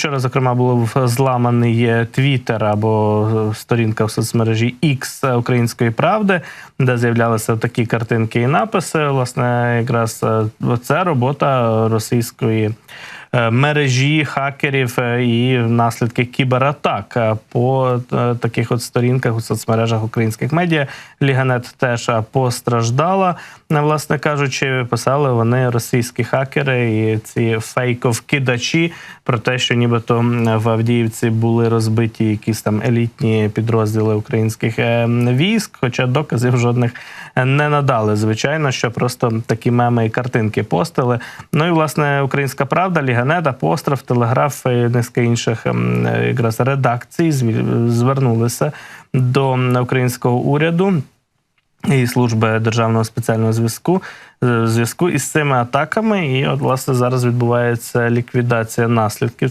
вчора, зокрема, був зламаний Твіттер або е, сторінка в соцмережі X Української правди, де з'являлися такі картинки і написи. Власне, якраз е, це робота російської. Е, Мережі хакерів е, і наслідки кібератак е, по таких от сторінках у соцмережах українських медіа. Ліганет теж постраждала. Власне кажучи, писали вони російські хакери і ці фейков-кидачі про те, що нібито в Авдіївці були розбиті якісь там елітні підрозділи українських військ, хоча доказів жодних не надали. Звичайно, що просто такі меми і картинки постили. Ну і власне українська правда, Ліганет, Апостроф, Телеграф і низка інших ем, якраз редакцій звернулися до українського уряду і служби державного спеціального зв'язку е, зв'язку із цими атаками. І от власне зараз відбувається ліквідація наслідків